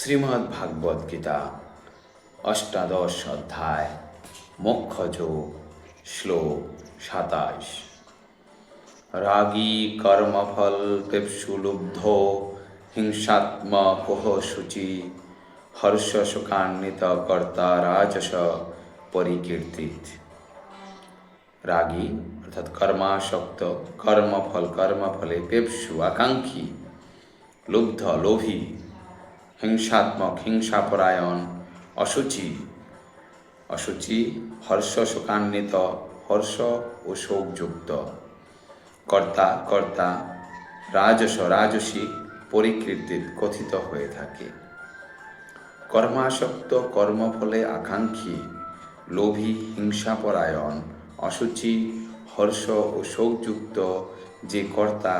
শ্রীমদ্ ভাগবত গীতা অষ্টাদশ অধ্যায় মোক্ষযোগ শ্লোক সাতাশ। রাগী কর্মফল পেপসুলুব্ধ হিংসাত্মকোহ শুচি, হর্ষ শোকান্বিত কর্তা রাজস পরিকীর্তিত। রাগী, অর্থাৎ কর্মাসক্ত, কর্মফল, কর্মফলে পেপসু আকাঙ্ক্ষী, লুব্ধ, লোভী হিংসাত্মক, হিংসাপরায়ণ অসুচি অসুচি হর্ষ শোকান্বিত, হর্ষ ও শোকযুক্ত। কর্তা কর্তা, রাজস, রাজসী পরিকীর্তিত কথিত হয়ে থাকে। কর্মাসক্ত কর্মফলে আকাঙ্ক্ষী, লোভী, হিংসাপরায়ণ অসুচি হর্ষ ও শোকযুক্ত যে কর্তা,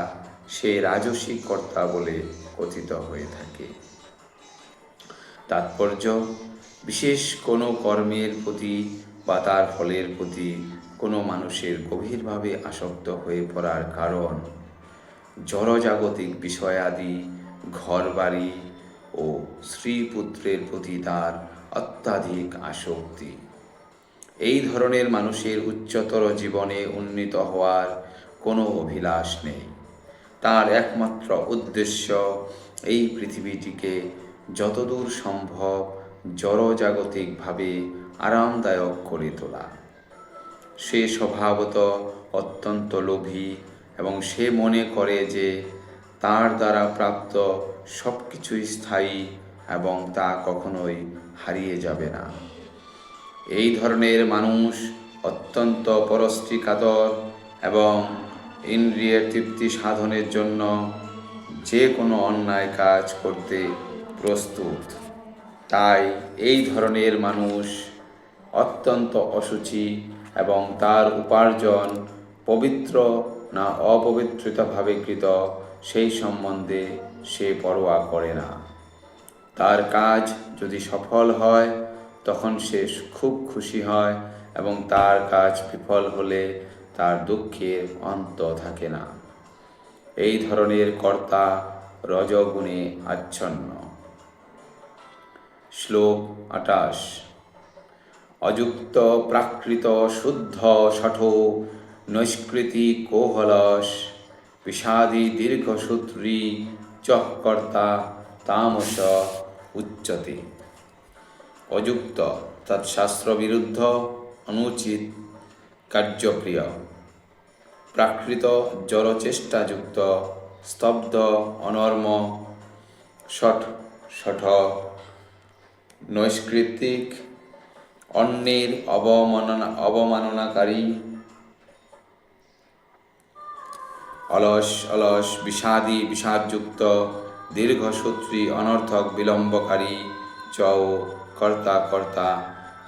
সে রাজসী কর্তা বলে কথিত হয়ে থাকে। তাৎপর্য, বিশেষ কোনো কর্মের প্রতি বা তার ফলের প্রতি কোনো মানুষের গভীরভাবে আসক্ত হয়ে পড়ার কারণ, জড়জাগতিক বিষয়াদি ঘর বাড়ি ও স্ত্রী পুত্রের প্রতি তার অত্যাধিক আসক্তি। এই ধরনের মানুষের উচ্চতর জীবনে উন্নীত হওয়ার কোনো অভিলাষ নেই। তার একমাত্র উদ্দেশ্য এই পৃথিবীটিকে যতদূর সম্ভব জড়জাগতিকভাবে আরামদায়ক করে তোলা। সে স্বভাবত অত্যন্ত লোভী এবং সে মনে করে যে তার দ্বারা প্রাপ্ত সব কিছুই স্থায়ী এবং তা কখনোই হারিয়ে যাবে না। এই ধরনের মানুষ অত্যন্ত পরস্ত্রীকাতর এবং ইন্দ্রিয়ের তৃপ্তি সাধনের জন্য যে কোনো অন্যায় কাজ করতে প্রস্তুত। তাই এই ধরনের মানুষ অত্যন্ত অসুচি এবং তার উপার্জন পবিত্র না অপবিত্রিতভাবে কৃত, সেই সম্বন্ধে সে পরোয়া করে না। তার কাজ যদি সফল হয়, তখন সে খুব খুশি হয় এবং তার কাজ বিফল হলে তার দুঃখের অন্ত থাকে না। এই ধরনের কর্তা রজগুণে আচ্ছন্ন। শ্লোক আটাশ। অযুক্ত প্রাকৃত শুদ্ধ শঠো নৈষ্কৃতি কোহলস, বিষাদি দীর্ঘসূত্রী চহ কর্তা তামস উচ্চতে। অযুক্ত তৎশাস্ত্রবিরুদ্ধ অনুচিত কার্যপ্রিয় প্রাকৃত জড়চেষ্টাযুক্ত, স্তব্ধ, অনর্ম ষট ষঠ নৈষ্কৃতিক, অন্যের অবমাননা, অবমাননাকারী, অলস অলস, বিষাদী, বিষাদযুক্ত, দীর্ঘসূত্রী, অনর্থক, বিলম্বকারী চ কর্তা কর্তা,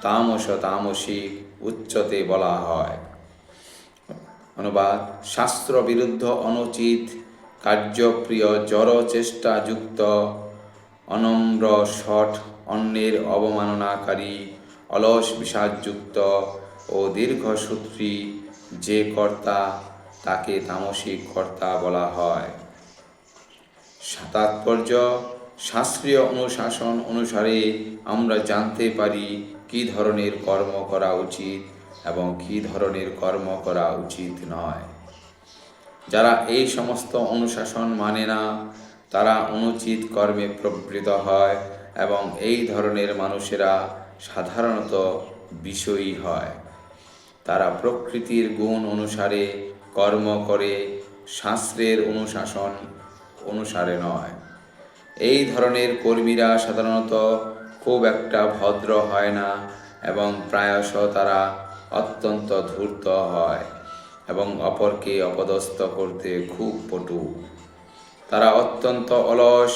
তামস, তামসিক, উচ্চতে বলা হয়। অনুবাদ, শাস্ত্র বিরুদ্ধ অনুচিত, কার্যপ্রিয় জড় চেষ্টাযুক্ত অনম্র শঠ অন্যের অবমাননাকারী, অলস বিষাদযুক্ত ও দীর্ঘসূত্রী যে কর্তা, তাকে তামসিক কর্তা বলা হয়। তাৎপর্য শাস্ত্রীয় অনুশাসন অনুসারে আমরা জানতে পারি কি ধরনের কর্ম করা উচিত এবং কি ধরনের কর্ম করা উচিত নয়। যারা এই সমস্ত অনুশাসন মানে না, তারা অনুচিত কর্মে প্রবৃত হয়। এবং এই ধরনের মানুষেরা সাধারণত বিষয়ী হয়। তারা প্রকৃতির গুণ অনুসারে কর্ম করে, শাস্ত্রের অনুশাসন অনুসারে নয়। এই ধরনের কর্মীরা সাধারণত খুব একটা ভদ্র হয় না এবং প্রায়শ তারা অত্যন্ত ধূর্ত হয় এবং অপরকে অপদস্থ করতে খুব পটু। তারা অত্যন্ত অলস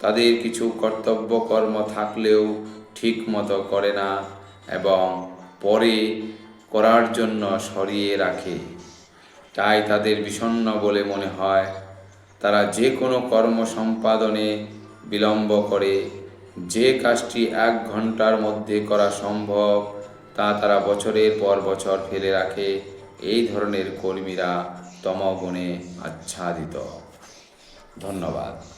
তাদের কিছু কর্তব্য কর্ম থাকলেও ঠিক মতো করে না এবং পরে করার জন্য সরিয়ে রাখে। তাই তাদের বিষণ্ণ বলে মনে হয়। তারা যে কোনো কর্ম সম্পাদনে বিলম্ব করে। যে কাজটি এক ঘণ্টার মধ্যে করা সম্ভব, তা তারা বছরের পর বছর ফেলে রাখে। এই ধরনের কর্মীরা তমগুণে আচ্ছাদিত। ধন্যবাদ।